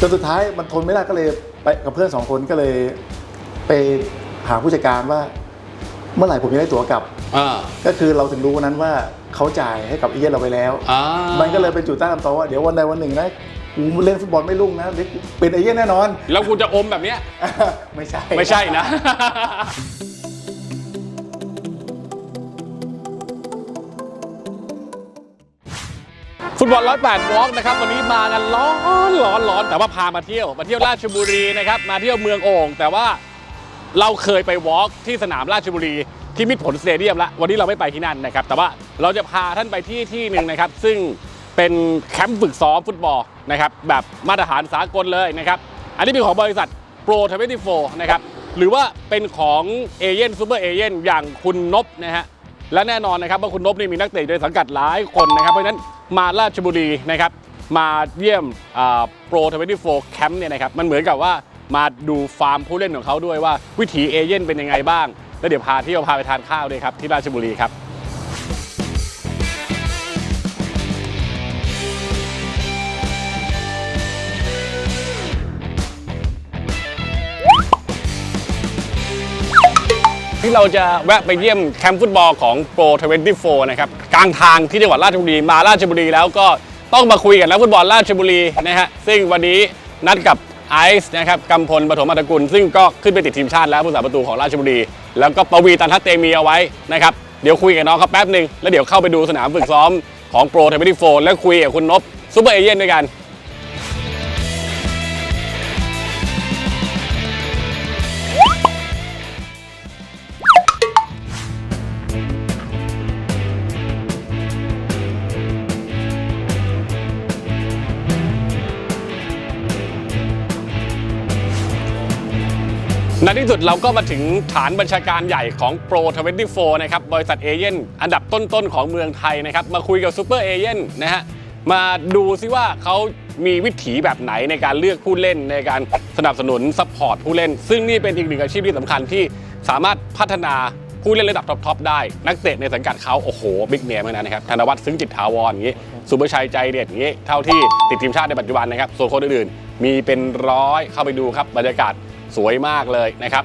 จนสุดท้ายมันทนไม่ได้ก็เลยไปกับเพื่อนสองคนก็เลย ไปหาผู้จัดการว่า เมื่อไหร่ผมจะได้ตั๋วกลับ อ่า ก็คือเราถึงรู้วันนั้นว่าเขาจ่ายให้กับเอเย่นเราไปแล้ว อ่ามันก็เลยเป็นจุดตั้งคำตอบว่าเดี๋ยววันใดวันหนึ่งนะกูเล่นฟุตบอลไม่รุ่งนะเดี๋ยวกูเป็นเอเย่นแน่นอน แล้วกูจะอมแบบเนี้ย ไม่ใช่ ไม่ใช่นะ ฟุตบอลร้อยแปดวอล์กนะครับวันนี้มากันร้อนร้อนร้อนแต่ว่าพามาเที่ยว มาเที่ยวราชบุรีนะครับมาเที่ยวเมืองโอ่งแต่ว่าเราเคยไปวอล์กที่สนามราชบุรีที่มิตรผลสเตเดียมละวันนี้เราไม่ไปที่นั่นนะครับ แต่ว่าเราจะพาท่านไปที่ที่หนึ่งนะครับ ซึ่งเป็นแคมป์ฝึกซ้อมฟุตบอลนะครับแบบมาตรฐานสากลเลยนะครับอันนี้เป็นของบริษัท Pro 24นะครับหรือว่าเป็นของเอเย่นซูเปอร์เอเย่นอย่างคุณนบนะฮะ และแน่นอนนะครับว่าคุณนบนี่มีนักเตะในสังกัดหลายคนนะครับ เพราะฉะนั้นมาราชบุรีนะครับมาเยี่ยมโปรทเวนตี้โฟร์แคมป์เนี่ยนะครับมันเหมือนกับว่ามาดูฟาร์มผู้เล่นของเขาด้วยว่าวิถีเอเย่นเป็นยังไงบ้าง แล้วเดี๋ยวพาเที่ยวพาไปทานข้าวด้วยครับที่ราชบุรีครับ ที่เราจะแวะไปเยี่ยมแคมป์ฟุตบอลของ Pro 24นะครับกลางทางที่จังหวัดราชบุรีมาราชบุรีแล้วก็ต้องมาคุยกับนักฟุตบอลราชบุรีนะฮะซึ่งวันนี้นัดกับไอซ์นะครับกำพลปฐมอัตกุล ซึ่งก็ขึ้นไปติดทีมชาติแล้วผู้สาประตูของราชบุรี แล้วก็ปวีตันทัตเตมีเอาไว้นะครับเดี๋ยวคุยกับน้องเขาแป๊บหนึ่งแล้วเดี๋ยวเข้าไปดูสนามฝึกซ้อมของ Pro 24แล้วคุยกับคุณนพซูเปอร์เอเย่นด้วยกัน ที่สุดเราก็มาถึงฐานบัญชาการใหญ่ของ Pro 24 นะครับ บริษัทเอเย่นอันดับต้นๆ ของเมืองไทยนะครับ มาคุยกับซูเปอร์เอเย่นนะฮะ มาดูซิว่าเขามีวิถีแบบไหนในการเลือกผู้เล่นในการสนับสนุนซัพพอร์ตผู้เล่น ซึ่งนี่เป็นอีกหนึ่งอาชีพที่สำคัญที่สามารถพัฒนาผู้เล่นระดับท็อปๆได้ นักเตะในสังกัดเขาโอ้โหบิ๊กเนมเลยนะครับธนวัฒน์ซึ้งจิตถาวรอย่างนี้สุภชัยใจเด็ดอย่างนี้ เท่าที่ติดทีมชาติในปัจจุบันนะครับส่วนคนอื่นๆมีเป็นร้อยเข้าไปดูครับบรรยากาศ สวยมากเลยนะครับ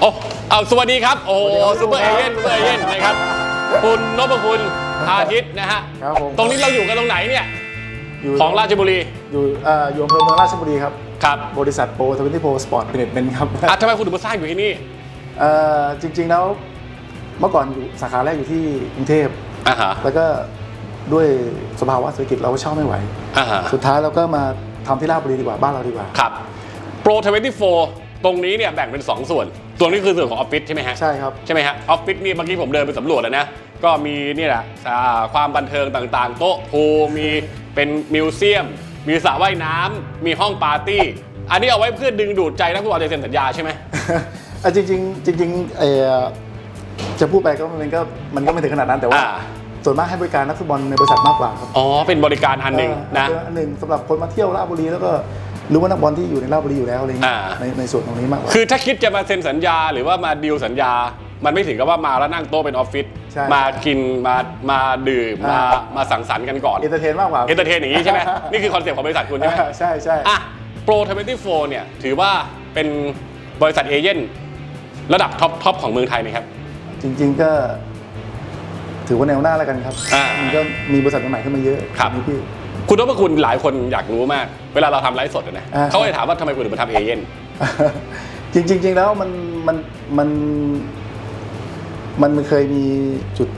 โอ้เอาสวัสดีครับ โอ้สวัสดีครับซูเปอร์เอเย่นซูเปอร์เอเย่นนะครับ คุณนพคุณอาทิตย์นะฮะครับผมตรงนี้เราอยู่กันตรงไหนเนี่ยอยู่ของราชบุรี อยู่เอ่ออยู่อำเภอเมืองราชบุรีครับครับบริษัทโปรทวินตี้โปรสปอร์ตเนเมนครับอะทำไมคุณถึงมาสร้างอยู่ที่นี่เอ่อจริง ๆแล้วเมื่อก่อนอยู่สาขาแรกอยู่ที่กรุงเทพอ่าฮะแล้วก็ด้วยสภาวะเศรษฐกิจเราก็เช่าไม่ไหวอ่าฮะสุดท้ายเราก็มา ทำที่ราชบุรีดีกว่าบ้านเราดีกว่า ครับโปร24ตรงนี้เนี่ยแบ่งเป็น 2 ส่วนส่วนนี้คือส่วนของออฟฟิศใช่ไหมฮะใช่ครับ ใช่ไหมฮะออฟฟิศนี่เมื่อกี้ผมเดินไปสำรวจแล้วนะ ก็มีนี่แหละอ่าความบันเทิงต่างๆ โต๊ะพูลมีเป็นมิวเซียม มีสระว่ายน้ำมีห้องปาร์ตี้ อันนี้เอาไว้เพื่อดึงดูดใจนักฟุตบอลจะเซ็นสัญญาใช่ไหม อะจริงๆจริงๆเอ่อจะพูดไปก็มันก็มันก็ไม่ถึงขนาดนั้นแต่ว่า อ่า ส่วนมากให้บริการนักฟุตบอลในบริษัทมากกว่าครับอ๋อ เป็นบริการอันหนึ่งนะ เอออันหนึ่งสำหรับคนมาเที่ยวราชบุรีแล้วก็รู้ว่านักบอลที่อยู่ในราชบุรีอยู่แล้วอะไรเงี้ยอ่า ในในส่วนตรงนี้มากกว่า คือถ้าคิดจะมาเซ็นสัญญาหรือว่ามาดีลสัญญา มันไม่ถึงกับว่ามาแล้วนั่งโต๊ะเป็นออฟฟิศใช่มากินมามาดื่มมาอ่ามาสังสรรค์กันก่อนเอนเตอร์เทนมากกว่า เอนเตอร์เทนอย่างนี้ใช่ไหม นี่คือคอนเซ็ปต์ของบริษัทคุณใช่ไหม ใช่ใช่อะโปร24เนี่ย ถือว่าเป็นบริษัทเอเย่นระดับท็อปทอปของเมืองไทยไหมครับ จริง ๆ ก็ ถือว่าแนวหน้าแล้วกันครับอ่ามันก็มีบริษัทใหม่ๆขึ้นมาเยอะครับ นี่พี่ คุณนพคุณหลายคนอยากรู้มาก เวลาเราทำไลฟ์สดอะนะอ่า เขาเลยถามว่าทำไมคุณถึงมาทำเอเย่น จริงๆจริงๆแล้วมันมันมันมันเคยมีจุด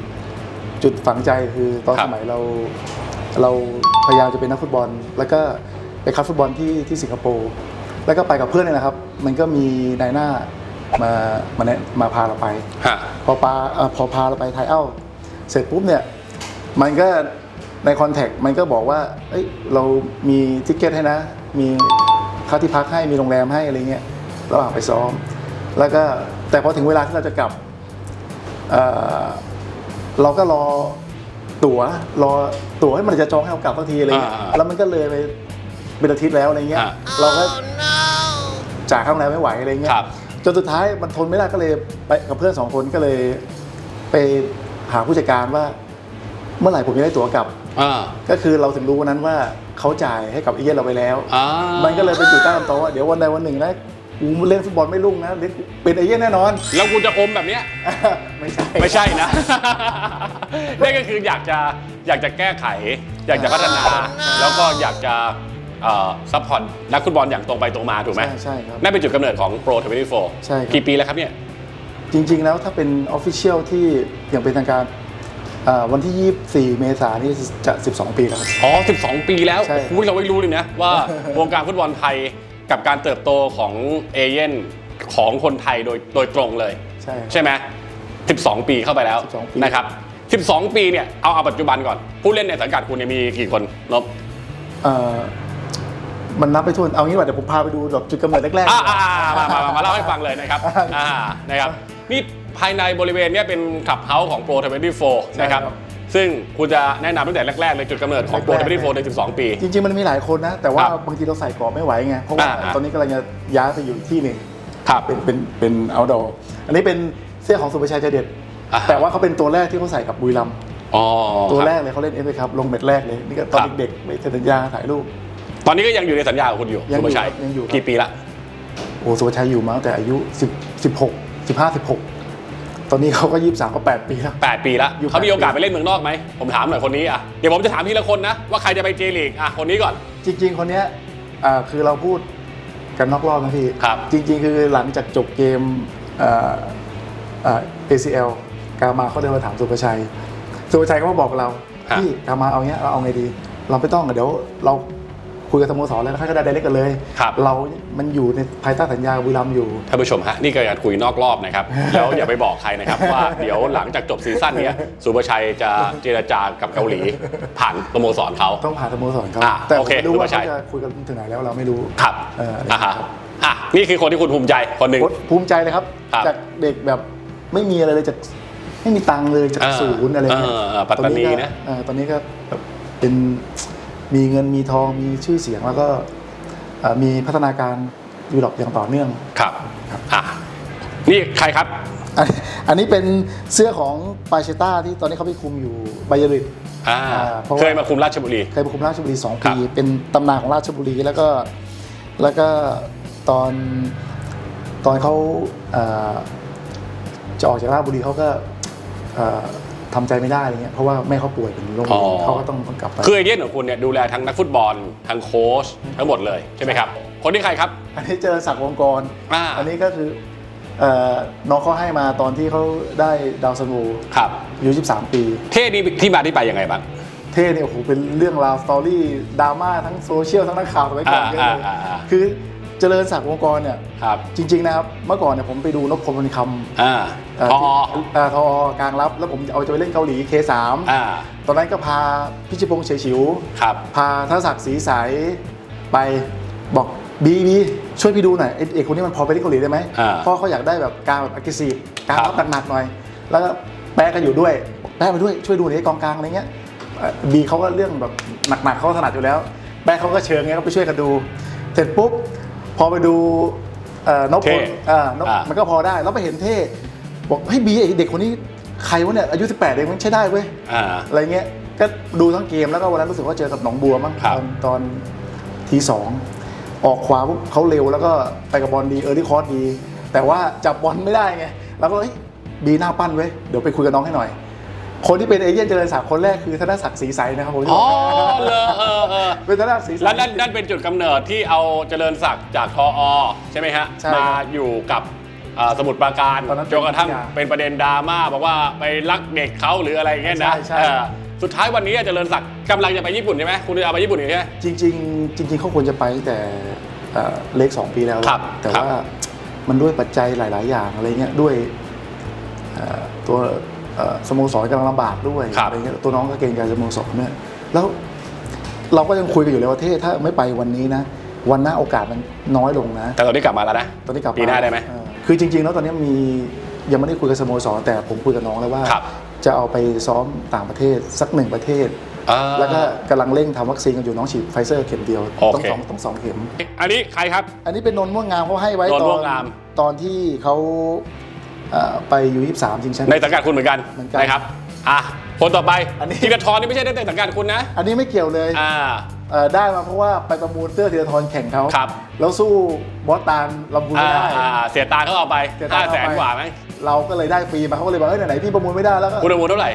จุดฝังใจคือตอนครับ สมัยเราเราพยายามจะเป็นนักฟุตบอล แล้วก็ไปคัดฟุตบอลที่ที่สิงคโปร์แล้วก็ไปกับเพื่อนเนี่ยนะครับ มันก็มีนายหน้ามามาแนะมาพาเราไป ฮะ พอปาเอ่อพอพาเราไปไทยเอ้า เสร็จปุ๊บเนี่ยมันก็ในคอนแทคมันก็บอกว่าเอ้ยเรามีทิกเก็ตให้นะ มีค่าที่พักให้มีโรงแรมให้อะไรเงี้ยระหว่างไปซ้อม แล้วก็แต่พอถึงเวลาที่เราจะกลับเอ่อเราก็รอตั๋วรอตั๋วให้มันจะจองให้เรากลับสักทีอะไรเงี้ยอ่าแล้วมันก็เลยไปเป็นอาทิตย์แล้วอะไรเงี้ยอ่าเราก็จ่ายค่าโรงแรมไม่ไหวอะไรเงี้ยครับจนสุดท้ายมันทนไม่ได้ก็เลยไปกับเพื่อนสองคนก็เลยไป หาผู้จัดการว่า เมื่อไหร่ผมจะได้ตั๋วกลับ อ่า ก็คือเราถึงรู้วันนั้นว่าเขาจ่ายให้กับเอเย่นเราไปแล้ว อ่ามันก็เลยเป็นจุดตั้งต้นว่าเดี๋ยววันใดวันหนึ่งนะกูเล่นฟุตบอลไม่รุ่งนะเดี๋ยวกูเป็นเอเย่นแน่นอน แล้วคุณจะอมแบบเนี้ย ไม่ใช่ ไม่ใช่นะนั่นก็คืออยากจะอยากจะแก้ไข อยากจะพัฒนา แล้วก็อยากจะซัพพอร์ตนักฟุตบอลอย่างตรงไปตรงมาถูกไหมใช่ใช่ครับนั่นเป็นจุดกำเนิดของ Pro 24ใช่ครับ กี่ปีแล้วครับเนี่ย จริง ๆ แล้วถ้าเป็นออฟฟิเชียลที่อย่างเป็นทางการอ่าวันที่ 24 เมษายนนี่จะ 12 ปีแล้วครับ อ๋อ 12 ปีแล้วใช่ โอ้โหเราไม่รู้เลยนะ ว่า วงการฟุตบอลไทยกับการเติบโตของเอเย่นของคนไทยโดยโดยตรงเลย ใช่ครับ ใช่ไหม12 ปีเข้าไปแล้ว12ปี นะครับ 12 ปีเนี่ยเอาเอาปัจจุบันก่อน ผู้เล่นในสังกัดคุณเนี่ยมีกี่คนนบเอ่อมันนับไปทวนเอางี้ว่าเดี๋ยวผมพาไปดูแบบจุดกำเนิดแรกๆอ่าอ่าอ่ามามามามาเล่าให้ฟังเลยนะครับอ่าอ่านะครับ นี่ภายในบริเวณเนี้ยเป็นคลับเฮาส์ของ Pro 24 นะครับใช่ครับ ซึ่งคุณจะแนะนำตั้งแต่แรก ๆ เลยจุดกำเนิดของ Pro แรกๆ24 ใน 12 ปี จริง ๆ มันมีหลายคนนะ แต่ว่าครับบางทีเราใส่กรอบไม่ไหวไง เพราะว่าอ่าตอนนี้กำลังจะย้ายไปอยู่ที่หนึ่งครับเป็นเป็นเป็น outdoor อันนี้เป็นเสื้อของสุภาชัยใจเด็ดอ่าแต่ว่าเขาเป็นตัวแรกที่เขาใส่กับบุรีรัมย์อ๋อตัวครับแรกเลยเขาเล่นเอฟเอครับลงเม็ดแรกเลยนี่ก็ตอนครับเด็กๆไม่เซ็นสัญญาถ่ายรูปตอนนี้ก็ยังอยู่ในสัญญาของคุณอยู่ยังอยู่สุภาชัยครับยังอยู่ครับกี่ปีละโอ้สุภาชัยอยู่มาตั้งแต่อายุ10 16 15 16ตอนนี้เขาก็23ก็8ปีแล้ว 8 ปีละอยู่เขามีโอกาสแปดปีไปเล่นเมืองนอกไหม ผมถามหน่อยคนนี้อะ เดี๋ยวผมจะถามทีละคนนะ ว่าใครจะไปเจลีกอะ คนนี้ก่อน จริง ๆ คนเนี้ยอ่าคือเราพูดกันนอกรอบนะพี่ ครับ จริง ๆ คือหลังจากจบเกมอ่าอ่า ACL กามาเขาเดินมาถามสุภาชัย สุภาชัยก็มาบอกเราครับพี่กามาเอาเงี้ยเราเอาไงดี เราไม่ต้องอะเดี๋ยวเรา คุยกับสโมสรแล้วให้ก็ได้ไดเรกกันเลย ครับ เรา มันอยู่ในภายใต้สัญญาบุรีรัมย์อยู่ ท่านผู้ชมฮะนี่ก็การคุยนอกรอบนะครับ แล้วอย่าไปบอกใครนะครับ ว่าเดี๋ยวหลังจากจบซีซั่นเนี้ยสุภาชัยจะเจรจากับเกาหลีผ่านสโมสรเขา ต้องผ่านสโมสรเขาอ่าแต่โอผมเคไม่รู้ว่าสุภาชัเขาย จะคุยกันถึงไหนแล้วเราไม่รู้ ครับเอออ่าฮะอะนี่คือคนที่คุณภูมิใจคนหนึ่ง ภูมิใจเลยครับ ครับจากเด็กแบบไม่มีอะไรเลยจากไม่มีตังค์เลยจากเออศูนย์อะไรเงี้ยเออเออปัตตานีก็นะเออตอนนี้ก็แบบเป็น มีเงินมีทองมีชื่อเสียงแล้วก็เอ่อมีพัฒนาการยูโรปอย่างต่อเนื่องครับครับอะนี่ใครครับอันอันนี้เป็นเสื้อของปาเชต้าที่ตอนนี้เขาไปคุมอยู่ไบเยริตอ่าอ่าเพราะว่าเคยมาคุมราชบุรี เคยไปคุมราชบุรีสองครัปีบเป็นตำนานของราชบุรีแล้วก็แล้วก็ตอนตอนเขาเอ่อจะออกจากราชบุรีเขาก็เอ่อ ทำใจไม่ได้อะไรเงี้ยเพราะว่าแม่เขาป่วยเป็นโรคมะเร็งเขาก็ต้องกลับไปคือเอเย่นของคุณเนี่ยดูแลทั้งนักฟุตบอลทั้งโค้ชทั้งหมดเลยใช่ไหมครับ คนที่ใครครับ อันนี้เจอศักดิ์วงกรอ่า อันนี้ก็คือเอ่อน้องเขาให้มาตอนที่เขาได้ดาวซันโวครับ อายุ13ปี เท่ดีที่มาที่ไปยังไงบ้าง เท่เนี่ยโอ้โหเป็นเรื่องราวสตอรี่ดราม่าทั้งโซเชียลทั้งนักข่าวสมัยก่อนเยอะเลยอ่าอ่าอ่าคือ เจริญศักดิ์วงกรเนี่ยครับจริง ๆ นะครับ เมื่อก่อนเนี่ยผมไปดูนพพลพลคำอ่าเอ่อพอที่เอ่อทอกลางรับ แล้วผมเอาจะไปเล่นเกาหลี K3 อ่าตอนนั้นก็พาพิชิตพงษ์เฉยฉิวครับพาทัศศักดิ์ศรีใสไปบอกบีบีช่วยพี่ดูหน่อยไอ้เอกคนนี้มันพอไปเล่นเกาหลีได้ไหมอ่าเพราะเขาอยากได้แบบการแบบ aggressive การครัรับบหนักๆหน่อย แล้วก็แปะก็อยู่ด้วยบอกแปะไปด้วยช่วยดูหน่อยไอ้กองกลางอะไรเงี้ยเอ่อบีเขาก็เรื่องแบบหนักๆเขาถนัดอยู่แล้วแปะเขาก็เชิญไงก็ไปช่วยกันดู เสร็จปุ๊บ พอไปดูเอ่อนพพเท่ลเอ่อนพอ่ามั มันก็พอได้แล้วไปเห็นเท่บอกเฮ้ยบีไอ้เด็กคนนี้ใครวะเนี่ยอายุ 18เองมันใช้ได้เว้ย อ่า อะไรเงี้ย ก็ดูทั้งเกมแล้วก็วันนั้นรู้สึกว่าเจอกับหนองบัวมั้งครับตอนตอนทีสองออกขวาปุ๊บเขาเร็วแล้วก็ไปกับบอลดีเออร์ลี่คอร์สดี แต่ว่าจับบอลไม่ได้ไง แล้วก็เฮ้ยบีหน้าปั้นเว้ย เดี๋ยวไปคุยกับน้องให้หน่อย คนที่เป็นเอเย่นเจริญศักดิ์คนแรกคือธนศักดิ์ศรีใสนะครับผมอ๋อเลยเออเออเป็นธนศักดิ์ศรีใส แล้วนั่นนั่นเป็นจุดกำเนิดที่เอาเจริญศักดิ์จากทออใช่ไหมฮะ ใช่ครับมาอยู่กับอ่าสมุทรปราการตอนนั้นจนกระทั่งเป็นทุกอย่างเป็นประเด็นดราม่าบอกว่าไปรักเด็กเขาหรืออะไรอย่างเงี้ยนะใช่ใช่ เออสุดท้ายวันนี้เจริญศักดิ์กำลังจะไปญี่ปุ่นใช่ไหมคุณจะเอาไปญี่ปุ่นอยู่ใช่ไหม จริง ๆ จริง ๆ เขาควรจะไปตั้งแต่เอ่อเลขสองปีแล้ว ครับแต่ครับ ว่ามันด้วยปัจจัยหลาย ๆ อย่างอะไรเงี้ยด้วยเอ่อตัวเอ่อ สโมสรกำลังลำบากด้วยครับ อะไรเงี้ยตัวน้องก็เกรงใจสโมสรเนี่ยแล้วเราก็ยังคุยกันอยู่เลยว่าเท่ถ้าไม่ไปวันนี้นะ วันหน้าโอกาสมันน้อยลงนะ แต่ตอนนี้กลับมาแล้วนะ ตอนนี้กลับมปีหน้าได้ไหมเออคือจริง ๆ แล้วตอนนี้มียังไม่ได้คุยกับสโมสรแต่ผมคุยกับน้องแล้วว่า ครับ จะเอาไปซ้อมต่างประเทศสักหนึ่งประเทศอ่าแล้วก็กำลังเร่งทำวัคซีนกันอยู่น้องฉีดไฟเซอร์เข็มเดียว โอต้องเค สองต้องสองเข็ม อันนี้ใครครับ อันนี้เป็นนนท์ม่วงงามเขาให้ไว้นนท์ตอม่วนงงาม ตอนที่เขาเอ่อ ไปยูยี่สามจริงใช่ไหมในสังกัดคุณเหมือนกันเหมือนกันนะครับอะคนต่อไปอันนี้ ธีรทรนี่ไม่ใช่นักเตะสังกัดคุณนะอันนี้ไม่เกี่ยวเลยอ่า เอ่อได้มาเพราะว่าไปประมูลเสื้อธีรทรแข่งเขาครับ แล้วสู้บอสตานลำพูนอ่าไม่ได้ อ่าเสียตาเขาเอาไปเสียตัห้างค์แสนเอาไป กว่าไหมเราก็เลยได้ฟรีมาเขาก็เลยบอกเอ้ยไหนๆพี่ประมูลไม่ได้แล้วก็คุณประมูลเท่าไหร่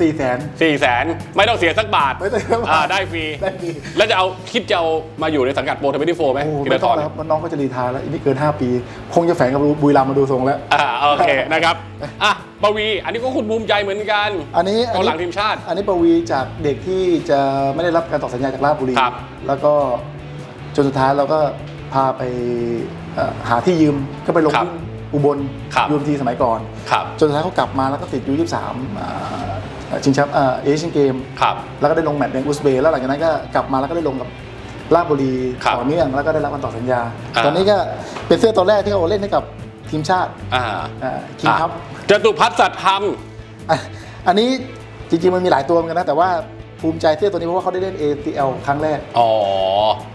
สี่แสน สี่แสนไม่ต้องเสียสักบาทไม่ต้องเสียสักบาทอ่าได้ฟรีได้ฟรี แล้วจะเอาคิดจะเอามาอยู่ในสังกัดโปรทเวนตี้โฟไหมโอ้โหธีรไม่ทต้องรแล้วครับน้องก็จะรีไทายแล้วอีกไม่เกิน 5 ปี คงจะแฝงกับบุรีรัมย์มาดูทรงแล้ว อ่าโอเคนะครับอะปวีอันนี้ก็คุณภูมิใจเหมือนกันอันนี้กองหลังทีมชาติ อันนี้ปวีจากเด็กที่จะไม่ได้รับการต่อสัญญาจากราชบุรี ครับ แล้วก็จนสุดท้ายเราก็พาไปเอ่อหาที่ยืมก็ไปลงครับที่อุบลครับ ยูมทีสมัยก่อน ครับ จนสุดท้ายเขากลับมาแล้วก็ติดยูยี่สาม ชิงแชมป์เอเชียนเกมครับแล้วก็ได้ลงแมตช์ในอุซเบย์แล้วหลังจากนั้นก็กลับมาแล้วก็ได้ลงกับราชบุรีครับต่อเนื่องแล้วก็ได้รับการต่อสัญญาอ่าตอนนี้ก็เป็นเสื้อตัวแรกที่เขาเล่นให้กับทีมชาติอ่าคิงครับจตุพัฒน์สัตย์ธรรมอะอันนี้จริงๆมันมีหลายตัวเหมือนกันนะ แต่ว่าภูมิใจเสื้อตัวนี้เพราะว่าเขาได้เล่น ATL ครั้งแรก อ๋อ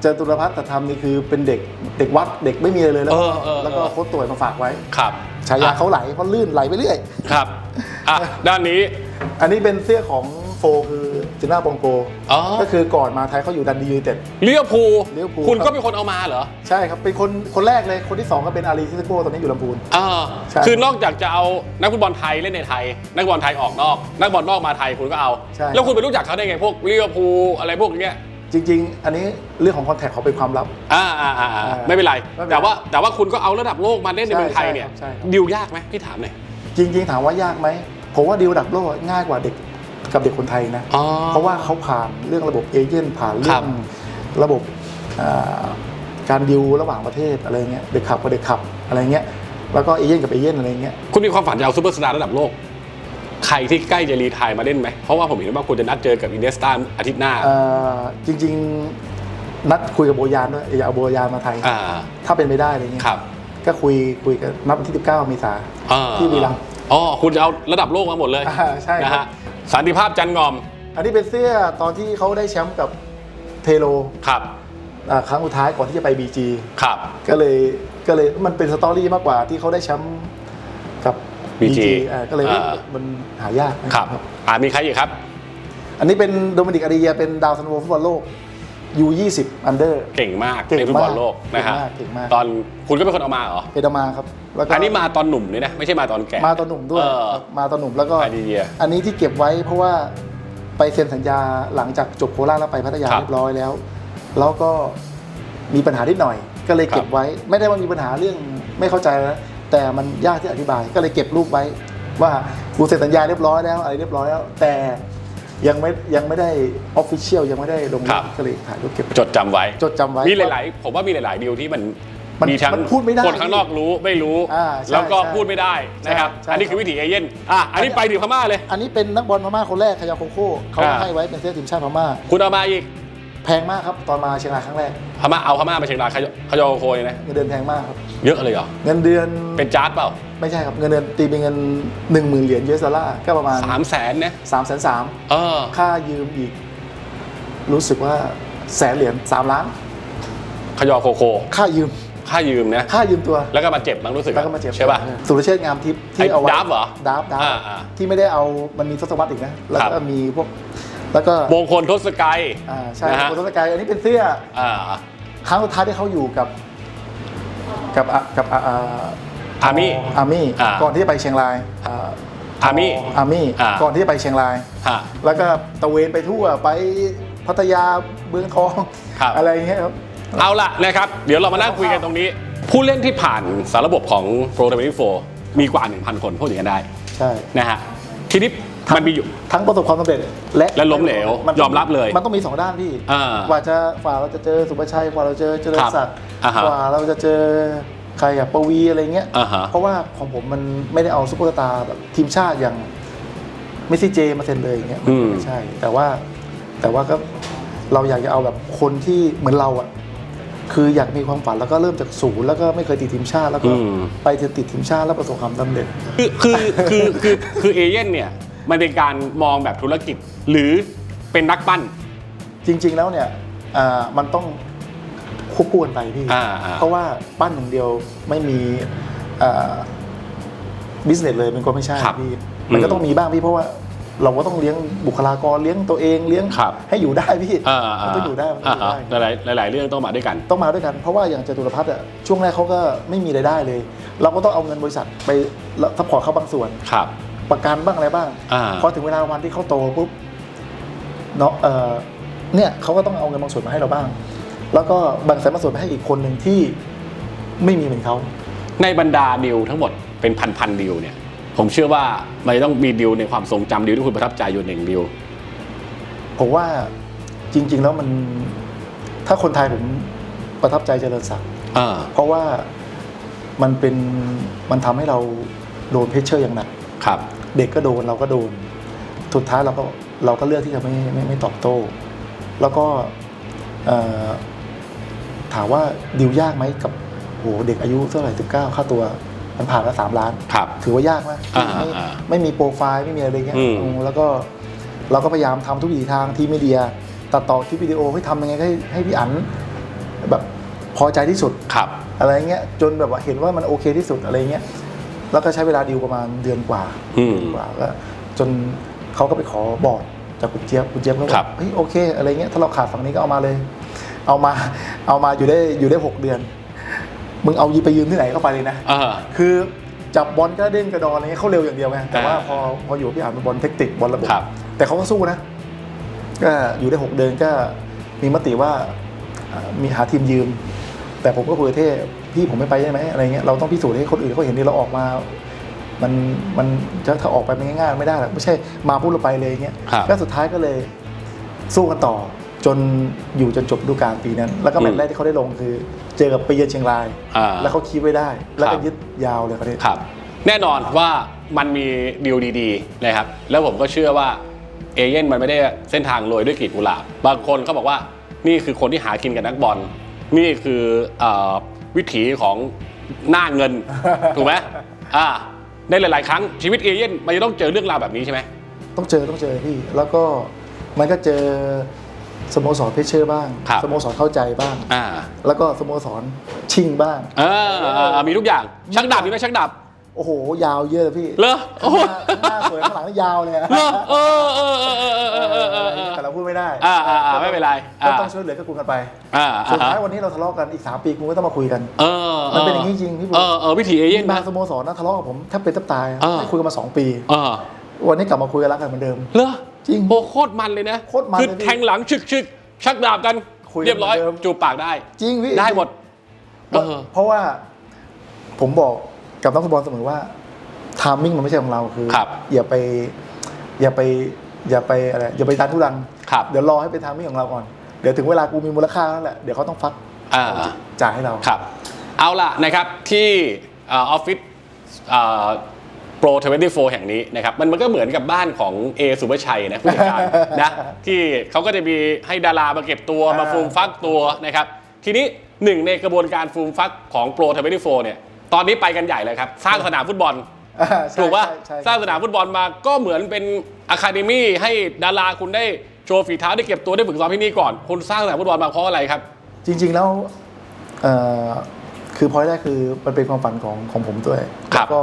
เจอตุลพัฒน์แต่ทำนี่คือเป็นเด็กเด็กวัดเด็กไม่มีอะไรเลยแล้วก็เออเออแล้วก็เออโค้ชต่วยมาฝากไว้ ครับฉายาอะเขาไหลเพราะลื่นไหลไปเรื่อย ครับ อะด้านนี้ อันนี้เป็นเสื้อของโฟคือจิน่าบองโก อ๋อก็คือก่อนมาไทยเขาอยู่ดันดียูไนเต็ด เลี้ยวภูลลิเวอร์พูลคุณครับก็เป็นคนเอามาเหรอใช่ครับ เป็นคนคนแรกเลยคนที่ 2 ก็เป็นอารีทิสโก้ตอนนี้อยู่ลำพูน อ่าใช่คือนอกจากจะเอานักฟุตบอลไทยเล่นในไทย นักบอลไทยออกนอก นักบอลนอกมาไทยคุณก็เอา ใช่ แล้วคุณไปรู้จักเขาได้ไงพวกเลี้ยวภูลอะไรพวกเนี้ย จริง ๆ อันนี้เรื่องของคอนแทคเขาเป็นความลับ อ่าอ่าอ่าอ่าอ่าไม่เป็นไร ไม่เป็นไรแต่ว่าแต่ว่าคุณก็เอาระดับโลกมาเล่นในใช่เมืองไทยเนี่ยใช่ครับใช่ครับ ดิวยากไหมพี่ถามหน่อย จริง ๆ ถามว่ายากไหม ผมว่าดีลดับโลกง่ายกว่าเด็กกับเด็กคนไทยนะอ๋อเพราะว่าเขาผ่านเรื่องระบบเอเจนต์ผ่านเรื่ครัอบงระบบอ่าการดิวระหว่างประเทศอะไรเงี้ยเด็กขับกับเด็กขับอะไรเงี้ยแล้วก็เอเจนต์กับเอเจนต์อะไรเงี้ยคุณมีความฝันจะเอาซูเปอร์สตาร์ระดับโลก ใครที่ใกล้จะรีไทายมาเล่นไหม เพราะว่าผมเห็นว่าคุณจะนัดเจอกับอินเนสตาอาทิตย์หน้าเอ่อจริง ๆ นัดคุยกับโบยานด้วยอยากเอาโบยานมาไทยอ่าถ้าเป็นไปได้อะไรเงี้ยครับก็คุยคุยกันนัดวันที่ 19 เมษาอ่าที่บุรีรัมย์ อ๋อคุณจะเอาระดับโลกมาหมดเลยอ่าใช่ครับ นะฮะสันติภาพจันงอมอันนี้เป็นเสื้อตอนที่เขาได้แชมป์กับเทโลครับอ่าครั้งสุดท้ายก่อนที่จะไปบีจีครับ ก็เลยก็เลยมันเป็นสตอรี่มากกว่าที่เขาได้แชมป์กับ BG อ่าก็เลยอ่า มันหายากนะครับอ่ามีใครอีกครับ อันนี้เป็นโดมินิกอาริเยียเป็นดาวซันโวฟุตบอลโลก U20 อันเดอร์ เก่งมากเก่งในฟุตบอลโลกมากนะฮะเก่งมาก ตอนคุณก็เป็นคนเอามาเหรอ เอดามาครับ แล้วก็อันนี้มาตอนหนุ่มเลยนะ ไม่ใช่มาตอนแก่ มาตอนหนุ่มด้วยเออครับมาตอนหนุ่มแล้วก็ไอเดีย อันนี้ที่เก็บไว้เพราะว่าไปเซ็นสัญญาหลังจากจบโคราชแล้วไปพัทยาครับเรียบร้อยแล้ว แล้วก็มีปัญหานิดหน่อย ก็เลยเก็บไว้ ไม่ได้ว่ามีปัญหาเรื่องไม่เข้าใจนะแต่มันยากที่อธิบาย ก็เลยเก็บรูปไว้ ว่ากูเซ็นสัญญาเรียบร้อยแล้วอะไรเรียบร้อยแล้ว แต่ยังไม่ยังไม่ได้ออฟฟิเชียลยังไม่ได้ลงครับก็เลยถ่ายรูปเก็บจดจำไว้ จดจำไว้ มีหลาย ๆ ผมว่ามีหลาย ๆ ดีลที่มัน มันมีทั้งมันพูดไม่ได้คนข้างนอกรู้ไม่รู้ อ่าใช่แล้วก็ใช่พูดไม่ได้นะครับใช่ อันนี้คือวิถีเอเย่นอะอันนี้ไปถึงพม่าเลย อันนี้เป็นนักบอลพม่าคนแรกคายาโคโค่เขาอ่า ให้ไว้เป็นเสื้อทีมชาติพม่า คุณเอามาอีกแพงมากครับ ตอนมาเชียงรายครั้งแรกพม่าเอาพม่าไปเชียงรายขยขยอโคยนะเงินเดือนแพงมากครับ เยอะเลยเหรอเงินเดือนเป็นจาร์ดเปล่าไม่ใช่ครับเงินเดือนตีเป็นเงิน 1 0,000 เหรียญยูเอสดอลลาร์ก็ประมาณสามแสนนะ3ามแสนสามเออค่ายืมอีก รู้สึกว่าแสนเหรียญ3ล้าน ขยอโคโค ค่ายืม ค่ายืมนะค่ายืมตัว แล้วก็มาเจ็บมั้งรู้สึกแล้วก็มาเจ็บใช่ป่ะสุรเชษฐ์งามทิพย์ไอ้ที่เอาไว้ดับเหรอดับดับอ่าอ่าที่ไม่ได้เอามันมีทศวรรษอีกนะแล้วครัก็บมีพวกแล้วก็มงคลทศกัยอ่าใช่นะฮะโคตรสกายอันนี้เป็นเสื้ออ่าครั้งสุดท้ายที่เขาอยู่กับ กับอะกับอ่าอ่าอามี่อามี่อ่าก่อนที่จะไปเชียงรายอ่าอามี่อามี่อ่าก่อนที่จะไปเชียงรายฮะแล้วก็ตะเวนไปทั่วไปพัทยาเมืองทองครับอะไรอย่างเงี้ยครับ เอาละนะครับ เดี๋ยวเรามานั่งคุยกันตรงนี้ ผู้เล่นที่ผ่านสารระบบของ Pro 24มีกว่า 1,000 คนพูดอย่างนั้นได้ใช่นะฮะทีนี้มันมีอยู่ ทั้งประสบความสำเร็จและและล้มเหลวมันยอมรับเลยมันต้องมีสองด้านพี่อ่ากว่าจะฝ่าเราจะเจอสุภาชัยกว่าเราเจอเจริญศักดิ์อ่าฮะกว่าเราจะเจอใครอะปวีอะไรเงี้ยอ่าฮะเพราะว่าของผมมันไม่ได้เอาซุปเปอร์สตาร์แบบทีมชาติอย่างเมสซี่เจมาเซ็นเลยอย่างเงี้ยอืมไม่ใช่ แต่ว่าแต่ว่าก็เราอยากจะเอาแบบคนที่เหมือนเราอะ คืออยากมีความฝันแล้วก็เริ่มจากศูนย์แล้วก็ไม่เคยติดทีมชาติแล้วก็อืมไปติดทีมชาติแล้วประสบความสำเร็จคือคือคือคือคือเอเย่นเนี่ยมันเป็นการมองแบบธุรกิจหรือเป็นนักปั้น จริง ๆแล้วเนี่ยอ่ามันต้องควบคู่กันไปพี่อ่าอ่าเพราะว่าปั้นอย่างเดียวไม่มีบิสเนสเลยมันก็ไม่ใช่ครับพี่มันก็อืมต้องมีบ้างพี่เพราะว่า เราก็ต้องเลี้ยงบุคลากรเลี้ยงตัวเองเลี้ยงครับให้อยู่ได้พี่อ่ามันต้องอยู่ได้มันต้องอยู่ได้หลายหลายๆหลายๆเรื่องต้องมาด้วยกัน ต้องมาด้วยกัน เพราะว่าอย่างจตุรพัฒน์อะช่วงแรกเขาก็ไม่มีรายได้เลย เราก็ต้องเอาเงินบริษัทไปซัพพอร์ตเขาบางส่วนครับ ประกันบ้างอะไรบ้างอ่าพอถึงเวลาวันที่เขาโตปุ๊บเนาะเออเนี่ยเขาก็ต้องเอาเงินบางส่วนมาให้เราบ้าง แล้วก็แบ่งสายบางส่วนไปให้อีกคนหนึ่งที่ไม่มีเหมือนเขาในบรรดาดิวทั้งหมดเป็นพันพันๆดิวเนี่ย ผมเชื่อว่ามันจะต้องมีดิวในความทรงจำดิวที่คุณประทับใจอยู่หนึ่งดิวผมว่าจริง ๆ แล้วมันถ้าคนไทยผมประทับใจเจริญศักดิ์อ่าเพราะว่ามันเป็นมันทำให้เราโดนเพชเชอร์อย่างหนัก ครับ เด็กก็โดนเราก็โดน สุดท้ายเราก็เราก็เลือกที่จะไม่ไม่ไม่ตอบโต้ แล้วก็เอ่อถามว่าดิวยากไหมกับโหเด็กอายุเท่าไหร่สิบเก้าค่าตัว มันผ่านมาสามล้าน ครับ ถือว่ายากมากอ่าไม่อ่าไม่มีโปรไฟล์ไม่มีอะไรเงี้ยอืม อืมแล้วก็เราก็พยายามทำทุกวิถีทางที่มีเดียตัดต่อคลิปวิดีโอให้ทำยังไงให้ให้พี่อันแบบพอใจที่สุด ครับ อะไรเงี้ยจนแบบว่าเห็นว่ามันโอเคที่สุดอะไรเงี้ยแล้วก็ใช้เวลาดิวประมาณเดือนกว่าอืมกว่าก็จนเขาก็ไปขอบอร์ดจากคุณเจี๊ยบคุณเจี๊ยบก็บครัอบกเฮ้ยโอเคอะไรเงี้ยถ้าเราขาดฝั่งนี้ก็เอามาเลย เอามาเอามาอยู่ได้อยู่ได้หกเดือน มึงเอายีไปยืมที่ไหนก็ไปเลยนะอ่าคือจับบอลก็เด้งกระดอนอะไรเงี้ยเขาเร็วอย่างเดียวไงแต่ว่าอ่าพอพออยู่กับพี่อ่านเป็นบอลเทคนิคบอลระบบ ครับ แต่เขาก็สู้นะ ก็อยู่ได้หกเดือนก็มีมติว่าอ่ามีหาทีมยืม แต่ผมก็คุยกับเท่พี่ผมไม่ไปได้ไหมอะไรเงี้ยเราต้องพิสูจน์ให้คนอื่นเขาเห็นที่เราออกมา มันมันจะถ้าออกไปมันง่ายๆไม่ได้หรอกไม่ใช่มาพูดเราไปเลยเงี้ยครับ ก็สุดท้ายก็เลย สู้กันต่อจนอยู่จนจบฤดูกาลปีนั้น แล้วก็แมตช์แรกที่เขาได้ลงคือเจอกับไปเยือนเชียงราย อ่า แล้วเขาคีบไว้ได้ แล้วคก็รับยึดยาวเลยเขาเนี่ยครับ แน่นอนว่ามันมีดีลดีๆนะครับ แล้วผมก็เชื่อว่าเอเย่นมันไม่ได้เส้นทางโรยด้วยกลีบกุหลาบ บางคนเขาบอกว่านี่คือคนที่หากินกับนักบอล นี่คือเออวิถีของหน้าเงิน ถูกไหมอ่าในหลาย ๆ ครั้งชีวิตเอเย่นมันจะต้องเจอเรื่องราวแบบนี้ใช่ไหม ต้องเจอต้องเจอพี่ แล้วก็มันก็เจอ สโมสรเพชเชอร์บ้าง ครับ สโมสรเข้าใจบ้าง อ่าแล้วก็สโมสรชิงบ้าง เออเออเออมีทุกอย่างชักดาบมีไหมชักดาบ โอ้โห ยาวเยอะเลยพี่เหรอโอ้โห ข้างหน้าข้างหน้าสวยข้างหลังยาวเลยอะเหรอเออเออเออเออเออเออเออเออ แต่เราพูดไม่ได้อ่าอ่าอ่าไม่เป็นไรอ่าก็ต้องช่วยเหลือกับคุณกันไปอ่าสุดท้ายอ่าวันนี้เราทะเลาะกันอีก3ปีคุณก็ต้องมาคุยกัน เออมันเป็นอย่างนี้จริงพี่บุ๊ค เออเออวิถีเอเย่นบานะ งสโมสรนะทะเลาะกับผมแทบเป็นแทบตายเออ ไม่คุยกันมา2ปี เออ วันนี้กลับมาคุยกันรักกันเหมือนเดิม เหรอจริงโบโคตรมันเลยนะโคตรมันคือเลยพี่แทงหลังชึกชึกชักดาบกัน คุยกันเรียบร้อย เหมือนเดิม จูบปากได้ จริงพี่ได้หมด เออ เพราะว่าผมบอกกับนักฟุตบอลเสมอว่าทามมิ่งมันไม่ใช่ของเราคือครับ อย่าไป อย่าไป อย่าไปอะไรอย่าไปดันทุรัง ครับเดี๋ยวรอให้เป็นทามมิ่งของเราก่อน เดี๋ยวถึงเวลากูมีมูลค่าแล้วแหละ เดี๋ยวเขาต้องฟักอ่า จ่ายให้เรา ครับ เอาล่ะนะครับที่เออออฟฟิศ โปร24 แห่งนี้นะครับมันมันก็เหมือนกับบ้านของเอสุภาชัยนะผู้จัดการนะที่เขาก็จะมีให้ดารามาเก็บตัวมาอ่าฟูมฟักตัวนะครับทีนี้หนึ่งในกระบวนการฟูมฟักของโปร24เนี่ยตอนนี้ไปกันใหญ่เลยครับ สร้างสนามฟุตบอลอ่าใช่ถูกป่ะใช่ใช่สร้างสนามฟุตบอลมาก็เหมือนเป็นอะคาเดมี่ให้ดาราคุณได้โชว์ฝีเท้าได้เก็บตัวได้ฝึกซ้อมที่นี่ก่อนคุณสร้างสนามฟุตบอลมาเพราะอะไรครับ จริง ๆแล้วเอ่อคือพอยแรกคือมันเป็นความฝันของของผมด้วยครับแล้วก็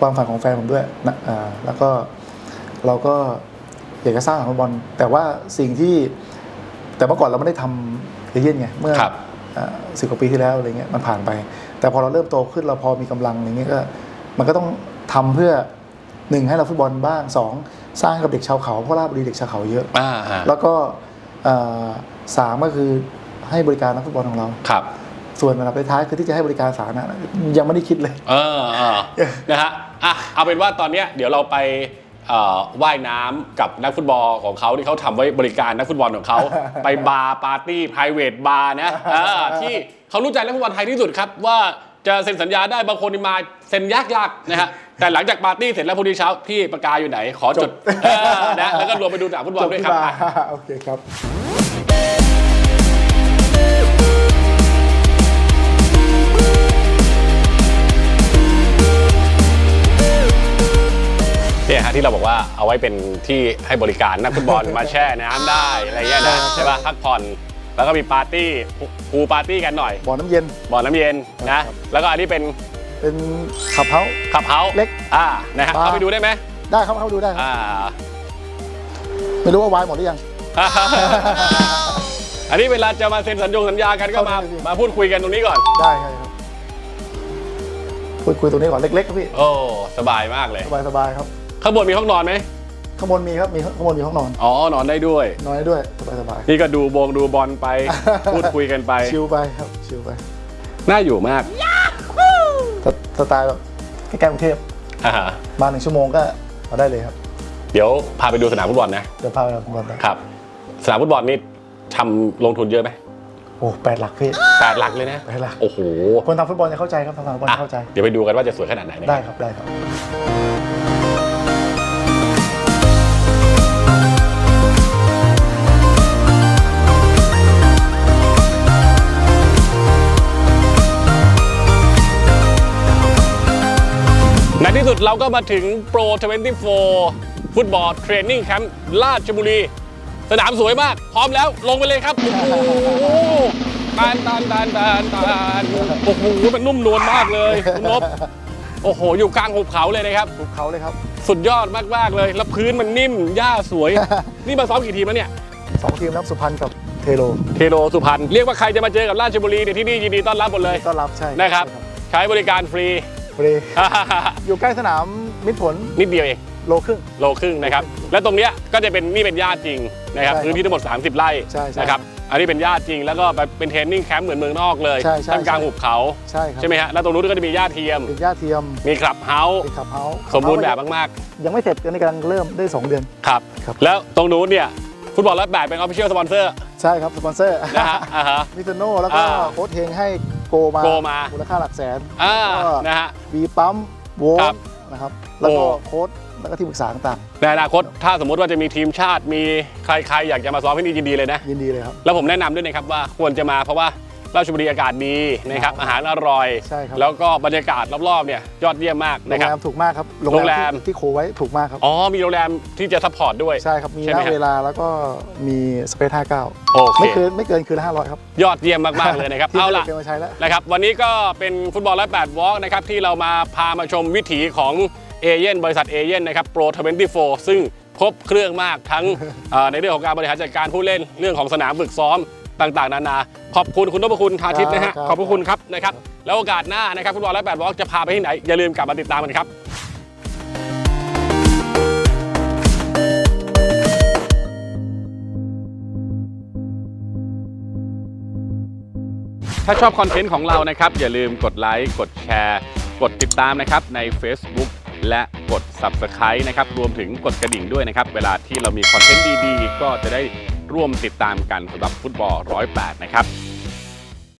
ความฝันของแฟนผมด้วยนะอ่าแล้วก็เราก็อยากจะสร้างสนามฟุตบอล แต่ว่าสิ่งที่แต่เมื่อก่อนเราไม่ได้ทำเอเย่นไงเมื่อครับสิบกว่าปีที่แล้วอะไรเงี้ยมันผ่านไป แต่พอเราเริ่มโตขึ้นเราพอมีกำลังอย่างเงี้ยก็มันก็ต้องทำเพื่อหนึ่งให้เราฟุตบอลบ้างสองสร้างให้กับเด็กชาวเขาเพราะราชบุรีเด็กชาวเขาเยอะอ่าฮะแล้วก็เอ่อสามก็คือให้บริการนักฟุตบอลของเราครับ ส่วนอันดับท้ายคือที่จะให้บริการสาธารณะยังไม่ได้คิดเลย เออเออนะฮะ อะเอาเป็นว่าตอนเนี้ยเดี๋ยวเราไปเอ่อว่ายน้ำกับนักฟุตบอลของเขาที่เขาทำไว้บริการนักฟุตบอลของเขา ไปบาร์ปาร์ตี้ private บาร์นะเออที่เขารู้ใจนักฟุตบอลไทยที่สุดครับ ว่าจะเซ็นสัญญาได้บางคนนี่มาเซ็นยากๆนะฮะแต่หลังจากปาร์ตี้เสร็จแล้วพรุ่งนี้เช้าพี่ประกาอยู่ไหนขอจดเออนะแล้วก็รวมไปดูสนามฟุตบอลด้วยครับจอะที่าโอเคครับ เนี่ยฮะที่เราบอกว่าเอาไว้เป็นที่ให้บริการนักฟุตบอล มาแช่น้ำได้อะไรเงี้ยนะใช่ป่ะพักผ่อนแล้วก็มีปาร์ตี้พูลปาร์ตี้กันหน่อยบ่อน้ำเย็นบ่อน้ำเย็นนะแล้วก็อันนี้เป็นเป็นขับเฮาส์ขับเฮาส์เล็กอ่านะฮะบาร์เข้าไปดูได้ไหมได้ครับเข้าดูได้ครับอ่าไม่รู้ว่าวายหมดหรือยังอันนี้เวลาจะมาเซ็นสัญญงสัญญากันก็มาเข้าใจพี่มาพูดคุยกันตรงนี้ก่อนได้ครับพูดคุยตรงนี้ก่อนเล็กๆครับพี่โอ้สบายมากเลยสบายสบายๆครับ ข้างบนมีห้องนอนไหมข้างบนมีครับมีข้างบนมีห้องนอน อ๋อนอนได้ด้วย นอนได้ด้วยสบายสบายนี่ก็ดูบงดูบอลไป พูดคุยกันไป ชิลไปครับชิลไปน่าอยู่มากสสไตล์แบบใกล้ๆกรุงเทพอ่าฮะมาหนึ่งชั่วโมงก็เอาได้เลยครับเดี๋ยวพาไปดูสนามฟุตบอลนะ เดี๋ยวพาไปบอลได้ครับ สนามฟุตบอลนี่ทำลงทุนเยอะไหมโอ้แปดหลักพี่แปดหลักเลยนะแปดหลักโอ้โหคนทำฟุตบอลจะเข้าใจครับทำฟุตบอลอะเข้าใจ เดี๋ยวไปดูกันว่าจะสวยขนาดไหนนะได้ครับได้ครับ ในที่สุดเราก็มาถึงโปร 24 ฟุตบอลเทรนนิ่งแคมป์ราชบุรี สนามสวยมาก พร้อมแล้วลงไปเลยครับ โอ้โหตานตานตานตานตานโอ้โหมันนุ่มนวลมากเลยคุณนบโอ้โห อยู่กลางหุบเขาเลยนะครับ ภูเขาเลยครับสุดยอดมากๆเลย แล้วพื้นมันนิ่มหญ้าสวย นี่มาซ้อมกี่ทีมแล้วเนี่ย สองทีมนะครับสุพรรณกับเทโลเทโรสุพรรณเรียกว่าใครจะมาเจอกับราชบุรีเนี่ยที่นี่ยินดีต้อนรับหมดเลยต้อนรับใช่นะครับ ใช่ใช้บริการฟรี ฟรีอยู่ใกล้สนามมิตรผลนิดเดียวเอง โลครึ่ง โลครึ่งนะครับ และตรงเนี้ยก็จะเป็นนี่เป็นญาติจริงนะครับใช่ครับพื้นที่ทั้งหมด 30 ไร่ใช่ใช่นะครับอันนี้เป็นญาติจริง แล้วก็ไปเป็นเทรนนิ่งแคมป์เหมือนเมืองนอกเลยใช่ใช่ท่ามกลางหุบเขาใช่ครับใช่ไหมฮะแล้วตรงนู้นก็จะมีญาติเทียม เป็นหญ้าเทียมมีคลับเฮาส์เป็นขับเฮาส์สมบูรณ์แบบมากยังไม่เสร็จกันนี่กำลังเริ่มได้ 2 เดือน ๆครับครับ แล้วตรงนู้นเนี่ยฟุตบอลร้อยแปดเป็นออฟฟิเชียลสปอนเซอร์ใช่ครับ สปอนเซอร์นะฮะอ่าฮะ มิซโน่แล้วก็อ่า โค้ชเฮงให้ โกมาโกมา มูลค่าหลักแสนอ่าก็นะฮะบีปั๊มโวครับนะครับแล้วก็โอ้ โค้ชแล้วก็ที่ปรึกษาต่างในอนาคตถ้าสมมติว่าจะมีทีมชาติมีใครๆ อยากจะมาซ้อมที่นี่ยินดีเลยนะ ๆยินดีเลยครับ แล้วผมแนะนำด้วยนะครับว่าควรจะมาเพราะว่า ราชบุรีอากาศดีนะครับอาหารอร่อย ใช่ครับ แล้วก็บรรยากาศรอบๆเนี่ยยอดเยี่ยมมากโรนะงครัแรบ มถูกมากครับโรงแรม ที่ที่โคไว้ถูกมากครับ อ๋อมีโรงแรมที่จะซัพพอร์ตด้วย ใช่ครับมีใช่ไหมหน้าฮะเวลาแล้วก็มีสเปซ59โอเคไม่เกินไม่เกินคืนละ500 ครับยอดเยี่ยมมากๆเลยนะครับที่เอาไม่ได้ล่ะ เป็นมาใช้แล้ว นะครับวันนี้ก็เป็นฟุตบอลร้อยแปดวอล์กนะครับที่เรามาพามาชมวิถีของเอเย่นบริษัทเอเย่นนะครับโปร24 ซึ่งครบเครื่องมากทั้ง เอ่อในเรื่องของการบริหารจัดการผู้เล่นเรื่องของสนามฝึกซ้อม ต่างๆ นานา ขอบคุณคุณนพคุณทาทิตนะฮะครับ ขอบพระคุณครับนะครับแล้วโอกาสหน้านะครับฟุตบอลร้อยแปดวอล์กจะพาไปที่ไหน อย่าลืมกลับมาติดตามกันครับถ้าชอบคอนเทนต์ของเรานะครับ อย่าลืมกดไลค์กดแชร์ กดติดตามนะครับใน Facebook และกด Subscribe นะครับรวมถึงกดกระดิ่งด้วยนะครับ เวลาที่เรามีคอนเทนต์ดีๆ ก็จะได้ ร่วมติดตามกันสำหรับฟุตบอล108 นะครับ